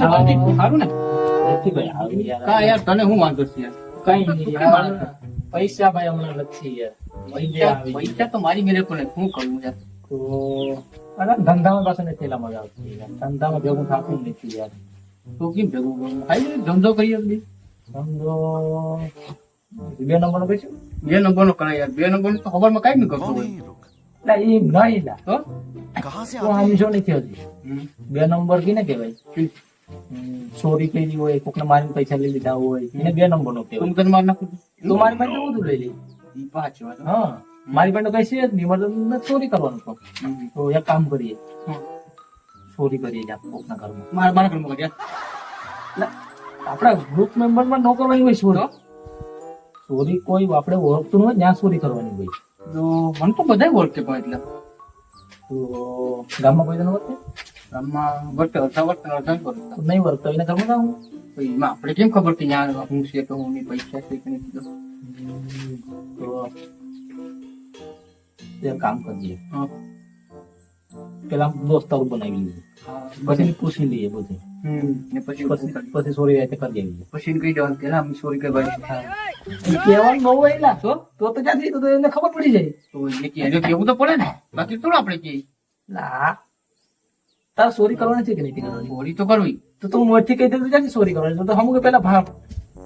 હું. છે બાકી સારું ને? નથી ભાઈ આવી યાર. કા યાર તને હું વાંધો છે યાર? કઈ તો નહીં શું યાર. માણસ? પૈસા ભાઈ હમણાં નથી યાર. પૈસા પૈસા આવી પૈસા તો મારી મેરે પણ શું કરું યાર? તો અરે ધંધામાં પાછું નથી એટલા મજા આવતી ધંધામાં ભેગું થાતું નથી યાર. તો કેમ ભેગું કરું હાઈ ધંધો કરીએ બી સમજો બે નંબર નો કહીશું બે નંબર નો કરાય યાર. બે નંબરનું તો ખબરમાં કઈ નહીં કરતો હોય. એમ નહીં તો સમજો નથી હજી. બે નંબર કીને કહેવાય. ચોરી કરી હોય કોકને મારીને પૈસા લઈ લીધા હોય એને બે નંબર નો તો કહેવાય હું તને નાખું તું મારી પાસે બધું લઈ લે. ઈ પાછી વાત. હા. મારી પાસે કઈ છે જ નહીં મારે તમને ચોરી કરવાનું તો તો એક કામ કરીએ. ચોરી કરીએ જ આપણે કોકના ઘરમાં. મારા મારા ઘરમાં કર્યા એટલે આપણા ગ્રુપ મેમ્બરમાં ન કરવાની હોય ચોરી. ચોરી કોઈ આપણે ઓળખતું ન હોય ત્યાં ચોરી કરવાની હોય. તો મને તો બધા ઓળખે પણ એટલે. તો ગામમાં કોઈ તને ઓળખે? ગામમાં વર્તે અડધા વર્તે વર્તતા. નહીં ઓળખતા હોય? એના ઘરમાં જાઉં આપણે કેમ ખબર કે ન્યા હું છે કે હું પૈસા છે કે નહીં? તો એક કામ કરીએ. હા. પેલા દોસ્તારો બનાવી લઈએ પછી પૂછી? લઈએ બધું. ને પછી પછી ચોરી રીતે કરી આવીએ. પછી કઈ જવાનું પેલા કે ના, અમે ચોરી કરવા આવ્યા કહેવાનું બહુ તો તો ક્યાંથી તો તો એને ખબર પડી જાય. તો એને કેવું તો પડે ને. બાકી થોડું આપણે કહીએ. ના તારે ચોરી કરવાની છે કે નહીં કરવાની ચોરી તો કરવી. તો તું મોરથી કહી દે તો ચોરી કરવાની. તો હમું કે પેલા ભાગ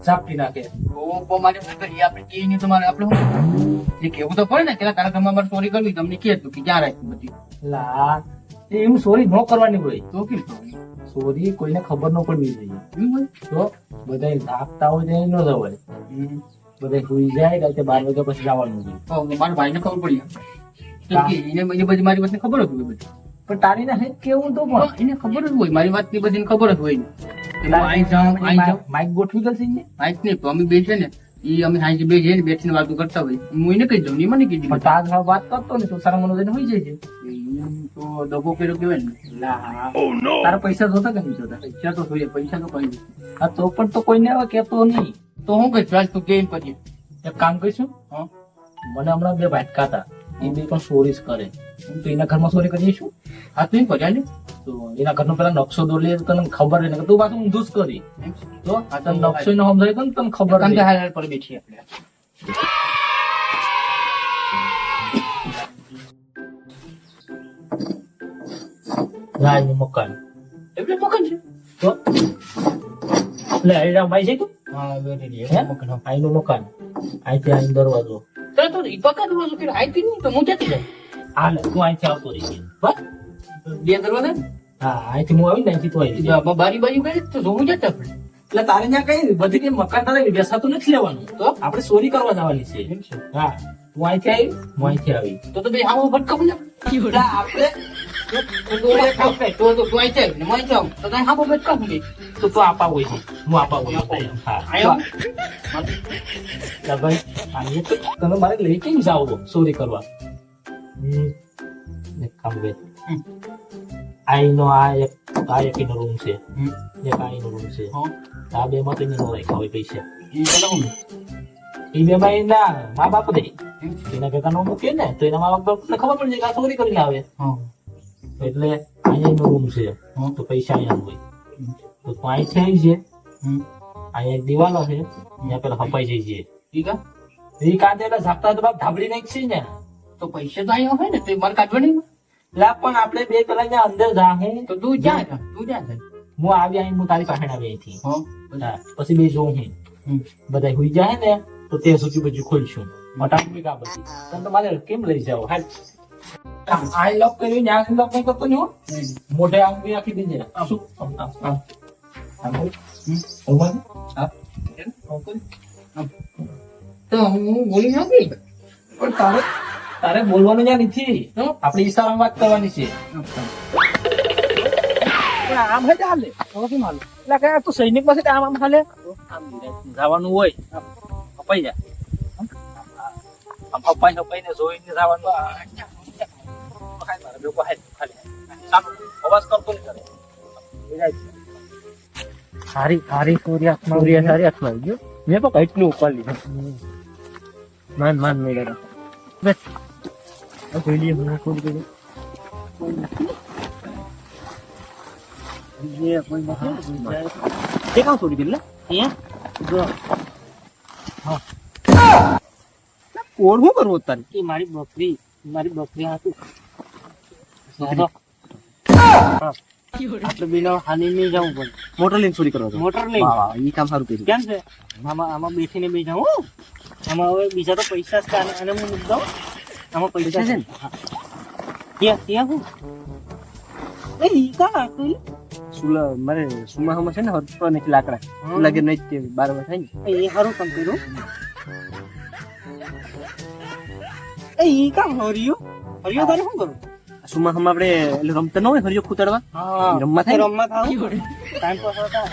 ઝાપટી નાખે. ઓ મારે શું કરીએ આપણે કે નહીં તમારે આપણે એ કેવું તો પડે ને કે તારા ઘરમાં મારે ચોરી કરવી. તમને કે તું કે ક્યાં રાખી બધી? લા એ હું ચોરી ન કરવાની હોય. તો કેમ સોરી ચોરી કોઈને ખબર ન પડવી જોઈએ. તો બધા ઝાપતા હોય તો ન જવાય. બધા સુઈ જાય રાતે બાર વાગ્યા પછી જવાનું મારા ભાઈને ખબર પડી. એને બધી મારી પાસે ખબર હતી બધી. પણ તારી ના હેત કેવું તો પણ. એને ખબર જ હોય મારી વાત બધી ખબર જ હોય. ને અહીં જાઉં અહીં જાઉં. માઇક ગોઠવી ગઈ છે ને આઈસ નહીં અમે બે છે ને ઈ અમે સાંજે બે જઈને બેસીને વાતો કરતા હોય. હું એને કહી દઉં ને મને કહી પણ તાજ હવે વાત કરતો ને તો સારા મનોજન હોય જાય તો દગો કર્યો કેવાય ને. લા તારા પૈસા જોતા કે નહીં જોતા? પૈસા તો જોઈએ પૈસા તો કઈ. હા તો પણ તો કોઈને હવે કેતો નહીં. તો હું કહીશ તું કેમ કરીએ. એક કામ કરીશું. હા. મને હમણાં બે ભાટકા હતા. એ બે પણ ચોરી કરે. તો એના ઘરમાં ચોરી કરીશું હા તું કર્યા ને તો એના ઘરનો પેલા નકશો દોરી તને ખબર રહે તું પાછું ઊંધું જ કરી. તો આ તને નકશો ન સમજાય તો તને ખબર હાલ પર બેઠી આપણે. મકાન. એટલે મકાન છે? તો? એટલે હરિરામ ભાઈ છે તું હા મકાન. આઈનું આઈનો દરવાજો. તો તો ઈ પકા દરવાજો કે આઈ તી તો હું જતી જાય હાલ તું અહીંથી આવતો રહી બસ બે દરવાજા ને? હા અહીંથી હું આવી ને તું આવી બારી બારી કરી તો જોવું જતા આપણે એટલે તારે ત્યાં કઈ બધી મકાન તારે બેસાતું નથી લેવાનું તો આપણે ચોરી કરવા જવાની છે હા તું અહીંથી આવી હું અહીંથી આવી તો તો બે હા ભટકા ને આપણે આ એક આ એક રૂમ છે આ બે માં એ બે માં એના મા બાપ દે એના કરતા નો મૂકે ને તો એના મા બાપ ખબર પડી જાય કે આ ચોરી કરીને આવે એટલે અહીંયા રૂમ છે. તો પૈસા અહીંયા હોય. તો તું આવી છે. અહીંયા એક દિવાલો છે. અહીંયા પેલા હપાઈ જઈ છે ઠીક એ કાંતે એટલે ઝાપટા તો બાપ ધાબળી નાખશે ને. તો પૈસા તો અહીંયા હોય ને તે મારે કાઢવા નહીં લા પણ આપણે બે પેલા અહીંયા અંદર જાહું. તો તું જ્યાં જા, તું જા. હું આવી અહીં હું તારી પાસે આવી અહીંથી હા હા, પછી બે જોઉં હું. બધા હુઈ જાય ને તો તે સૂચી બધું ખોલશું. મટાક મીકા પછી તમે તો મારે કેમ લઈ જાવ હાલ. આ લોક કર્યું ને આ લોક નહીં કરતો ને હો. મોઢે આમ બી આખી દીજે શું. હા. બોલ. તો હું બોલી નાખી પણ તારે તારે બોલવાનું ત્યાં નથી. આપણે ઈશારામાં વાત કરવાની છે. આમ હે હાલે તો કેમ હાલે? એટલે કે તું સૈનિક પાસે આમ આમ હાલે? આમ જવાનું હોય. અપાઈ જા આમ અપાઈ અપાઈ ને જોઈને જવાનું. બેકો હાલ ખાલી ચાલો અવાજ કરતો નહીં કરે સારી હારી સૂર્યાત્મા સૂર્ય સારી આત્મા આવી ગયો મેં તો કેટલું લીધું. માન માન મેળે બસ. જોઈ લઈએ નથી બીજા તે કામ અહીંયા કોણ શું કરવું તારે મારી બકરી મારી બકરી હતું આપણે બેનો હાની નહીં જવું પડે. મોટર લઈને ચોરી કરવા મોટર લઈ વાહ વાહ ઈ કામ સારું કર્યું. કેમ છે? આમાં આમાં બેસીને બે જાઉં હો. આમાં હવે બીજા તો પૈસા છે આને હું મૂકી દઉં. આમાં પૈસા છે ને? ત્યાં ત્યાં હું? એ ઈ કાં લે? સુલા મારે સુમાહામાં છે ને હરતો નથી લાકડા. હા. લાગે નહીં તે બાર થાય ને. એ સારું કામ કર્યું. એ ઈ કામ હરિયો? હરિયો તારે શું કરું સુમાહામાં આપણે એટલે રમતા ન હોય હરિયો ખૂતાડવા રમવા થાય રમવા થાય ટાઈમ પાસ હોતા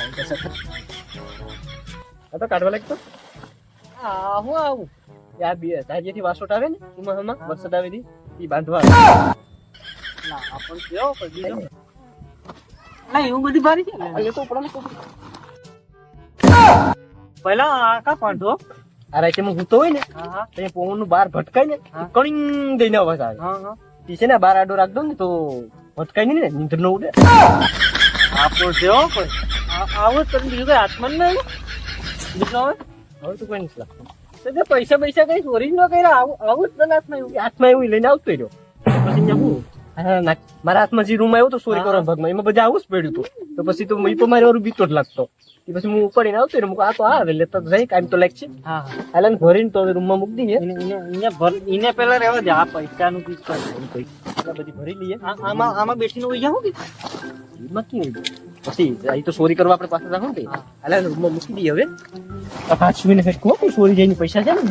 આ. તો કાઢવા લાગતો આ હું આવું? યા બે તાજેથી વાસોટ આવે ને સુમાહામાં વરસાદ આવે દી ઈ બાંધવા ના આપણ કેવો પછી બીજો ના એવું બધી ભારી છે એટલે તો ઉપડા ને પહેલા આ કા પાંઠો આ રાતે હું હૂતો હોય ને હા હા. પવનનું બાર ભટકાય ને કણી કણિંગ દઈને અવાજ આવે. હા હા. ઈ છે ને બાર આડો રાખ દો ને તો ભટકાય નહીં ને નીંદર નો ઉડે આપણો જેવો કોઈ આ- આવો તમે બીજું કઈ હાથમાં ના નહીં બીજું હવે તો કોઈ નથી લાગતું તો પૈસા પૈસા કઈ ચોરી ન કર્યા આવું આવું જ તને હાથમાં આવ્યું. હાથમાં એવું લઈને આવતો રહ્યો પછી હું હા, ના- મારા હાથમાં જે રૂમ આવ્યો તો ચોરી. કરવાનો ભાગમાં. એમાં બધા આવું જ પડ્યું હતું તો પછી તો ઈ તો મારે વાળું બીતો જ લાગતો. એ પછી હું ઉપાડીને આવતો ને આ તો આવે લેતા જઈ કામ તો લાગશે. હા હાલે ભરીને તો રૂમમાં મૂકી દઈએ. એને પેલા રહેવા દે. આ પૈસાનું નું કઈ. એટલે બધી ભરી લઈએ. આમાં આમાં બેસીને હોય જાઉં કે? એમાં કેવું પછી અહીં તો ચોરી કરવા આપણે પાસે રાખો ને. હાલે રૂમમાં મૂકી દઈએ હવે. પાછું પાંચ મિનિટ કહો કે ચોરી જઈને પૈસા છે ને?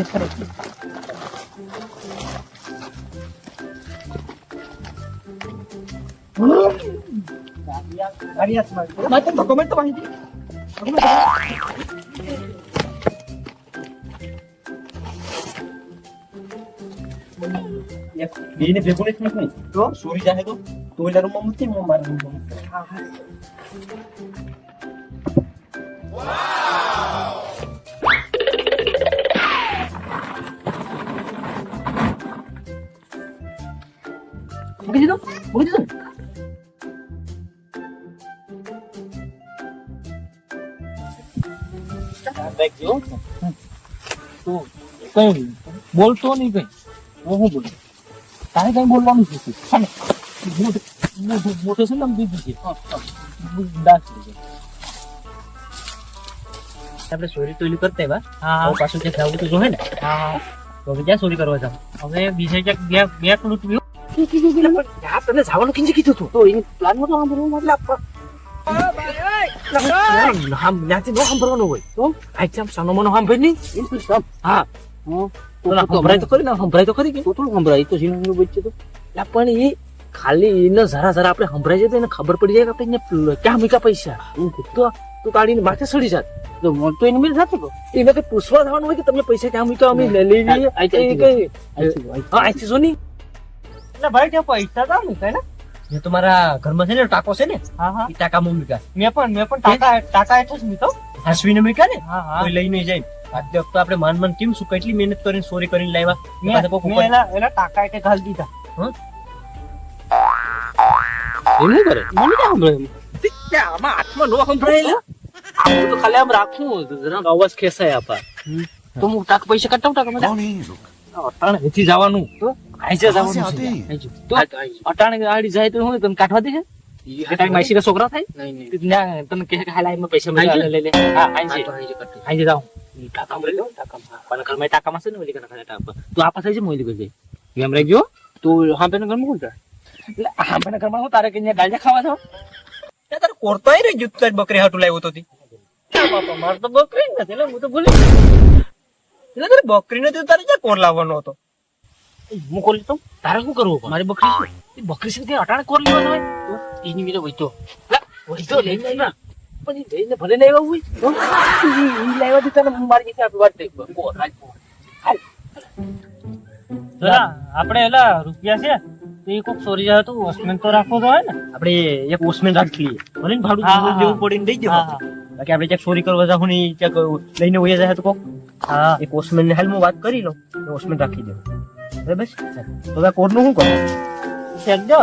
ખરે માત્ર ડોક્યુમેન્ટ તો માહિતી બેને ભેગું નથી મૂકવું તો ચોરી જાય તો તો એના રૂમમાં મૂકી હું મારા રૂમમાં મૂકી મૂકી દીધો મૂકી દીધો કઈ બોલતો નહીં કઈ હું શું બોલું તારે કઈ બોલવાનું છે મોટો છે ને આમ છે આપણે ચોરી તોયલી કરતા એવા હા પાછું જે જવું તો જોહે ને? હા તો હવે ક્યાં ચોરી કરવા જાવ? હવે બીજે ક્યાંક બે- બેક લૂંટવ્યું આ તને જવાનું કીધું કીધું તું? તો એની પ્લાનમાં તો સાંભળવું મતલબ. નામ હોય તો આઈ આમ સાનો મનો નહીં હા તો ખરી ને સંભળાય તો ખરી કે થોડું સંભળાય તો પણ એ ખાલી એને જરા જરા આપણે સંભળાય જાય તો એને ખબર પડી જાય આપણે એને ક્યાં મૂક્યા પૈસા તો તું કાઢીને માથે સડી જાત તો મોટ તો એને મેળ તો એને કઈ પૂછવા જવાનું હોય કે તમે પૈસા ક્યાં મૂક્યા અમે લઈ લઈ લઈએ કઈ હા અહીંથી સોની એટલે ભાઈ ત્યાં પૈસા તો મૂકાય ને જે તમારા ઘરમાં છે ને ટાકો છે ને હા હા. એ ટાકામાં મૂક્યા મેં પણ મેં પણ ટાકા ટાકા એટલે જ મૂક્યો હસવીને મૂક્યા ને? કોઈ લઈ કોઈ જાય આજે વખતે આપણે માન માન કેમ શું કેટલી મહેનત કરીને સોરી કરીને લાવ્યા? મેં એના એના ટાકા એટલે ઘાલ દીધા. એમ નહીં કરે? મને ક્યાં સંભળાય તે આમાં હાથમાં નો સંભળાય લા. આમ તો ખાલી આમ રાખવું જરા અવાજ ખેસાય આપા. તો હું ટાક પૈસા કાઢતા ટાકા બધા અટાણે હેથી જવાનું. તો? આઈજે જવાનું છે. તો? અટાણે આડી જાય તો હું તને કાઢવા દે છે તારી માસીના છોકરા થાય? નહીં કહે કે હાલ આઈમાં પૈસા મળે લે લે. હા આઈ લો પણ ઘરમાં છે ને ઓલી કના ટાકા તું આ પાસે છે જાય એમ રહેજો તો હા પેન ઘરમાં કોણ એટલે આંબાના ઘરમાં હું? તારે કઈ અહીંયા ખાવા જાવ? ત્યાં તારે કોરતોય રહી ગયું તારી બકરી હાટું લાવ્યો તો તી. મારે તો બકરી જ નથી એટલે હું તો ભૂલી એટલે તારે બકરી નથી તારે ક્યાં કોર લાવવાનો હતો? હું કોર તો તારે શું કરવું મારી બકરી છે બકરી છે તે અટાણે કોર લેવાનો હોય? એની મીરે વૈતો વહીતો લઈને આવ્યા. લઈને ભલે નહીં આવ્યા હોય. તો? ઈ- ઈ લાવ્યા તી તને મારી પાસે આપી વાત થઈ કોર રાજ હાલ. આપણે એલા રૂપિયા છે. તો એ કોક ચોરી જાય તો વોચમેન તો રાખવો તો હોય ને. આપણે એક ઓસમેન રાખી લઈએ. ભલે ભાડું હા, હા, દેવું પડીને દઈ હા, બાકી આપણે ક્યાંક ચોરી કરવા જાવ ને ક્યાંક લઈને વયા જાય તો કોક. હા એ વોચમેન ને હાલ હું વાત કરી લઉં એ વોચમેન રાખી દઉં બરાબર છે? તો આ કોડનું શું કરું ચેક દો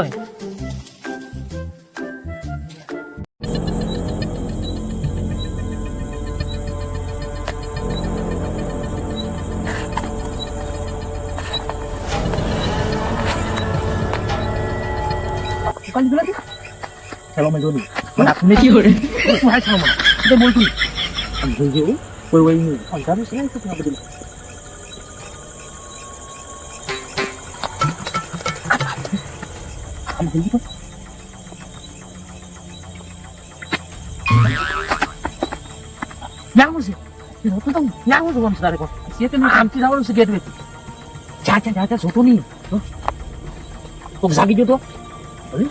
খেলো মেজনী মানে আপনি কি হরে বলছি আমি છે આમ કોઈ હોય નહીં અંધારું છે તો આ બધું આમ જોઈ તો યાવું છે એ હોતું તો યાવું છે વંશ તારે કોણ એ તો મેં કામથી છે ગેટ જા જાગી ગયો તો ભલે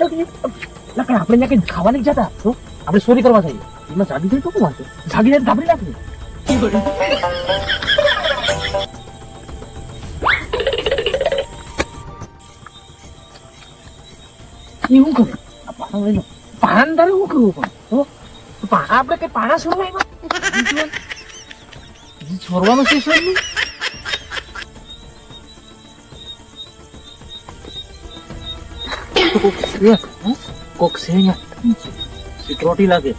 કરવા જઈએ એમાં જાગી જાય તો શું વાંચો જાગી જાય તો નાખીએ. એ શું કરે આ પાણા લઈને પાણા તારે શું કરવું પણ હો? તો પાણા આપણે કઈ પાણા છોડવા આવ્યા છોડવાનું છે શું કોક છે કોક છે સિક્યોરિટી લાગે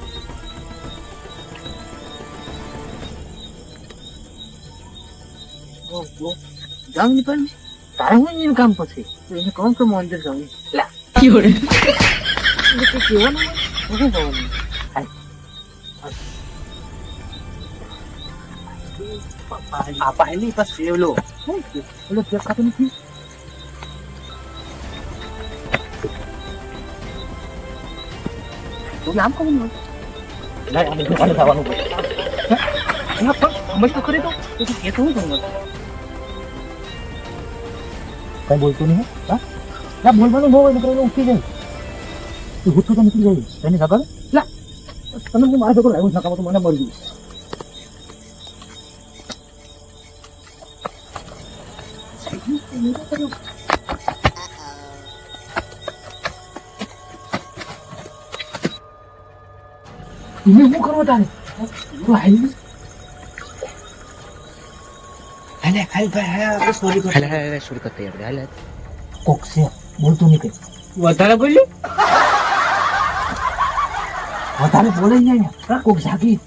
જાઉં પણ તારે હું એનું કામ પછી. તો એને કહું કે હું અંદર જાઉં. લા. એટલે કંઈ કહેવાનું હોય? તો તું. આમ કહું કઈ બોલતું નહીં, હા. ના બોલવાનું બહુ હોય, નકર ઉઠી જાય. તું ગુસ્સો તો નીકળી જાય. તેની ખબર લા, તમે હું મારા ભેગો લાવ્યો નકામો તો મને મળી ગયું તમે શું કરો તારે? આવી હાલે ભાઈ આપણે સોરી કર હાલે હાલે સોરી કરતે આપણે હાલે કોક છે બોલતું નહીં કઈ. વધારે બોલ્યું? વધારે બોલે જાય ને? હા, કોક જાગી.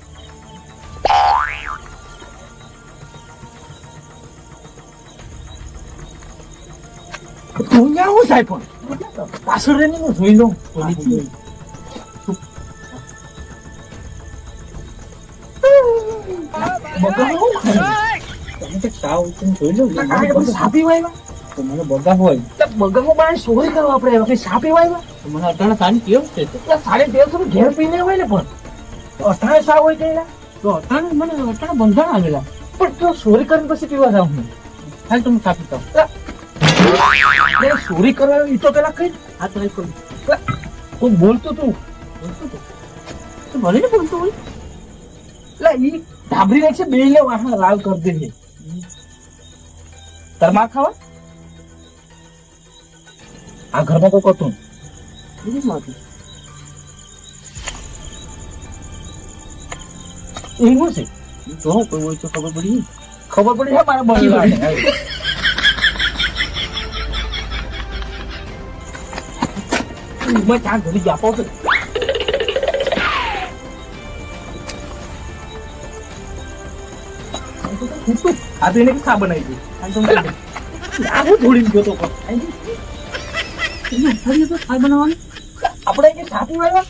તું હું સાહેબ પાછળ રહી હું જોઈ લઉં. બગા હું ખાય? તમે તો સાવ ઉઠીને જોઈ લો ને. આ બધું સાપી વાયવા? તો મને બગા હોય. તો બગામાં મારે ચોરી કરવા આપણે. કઈ સાપી વાયવા? તો મને અટાણે સાની કેવું છે એટલે સાડી તેરસો નું ઘેર પીને હોય ને પણ. અઠાણે સા હોય ગયેલા તો અટાણે મને અટાણે બંધાણ આવેલા. પણ તો ચોરી કરીને પછી પીવા જાઉં હું. હાલ તમે સાપી દો ને ચોરી કરવા એ તો પેલા કઈ. હા તો એક કોઈ બોલતું તું? તો. ભલે ને બોલતો હોય. એટલે ઈ ધાબરી નાખશે બે ને વાહન લાલ કરી દેજે. તાર માર ખાવા? આ ઘરમાં કોઈ કરતું બીજું માથું એવું છે? જો કોઈ હોય તો ખબર પડી ખબર પડી છે મારા બની મેં ત્યાં ઘડી જ આપો છો આ તો એને ખા બનાવી દે હાલ તમે આ હું થોડી ગયો તો આપણે કે સાપી વાળા?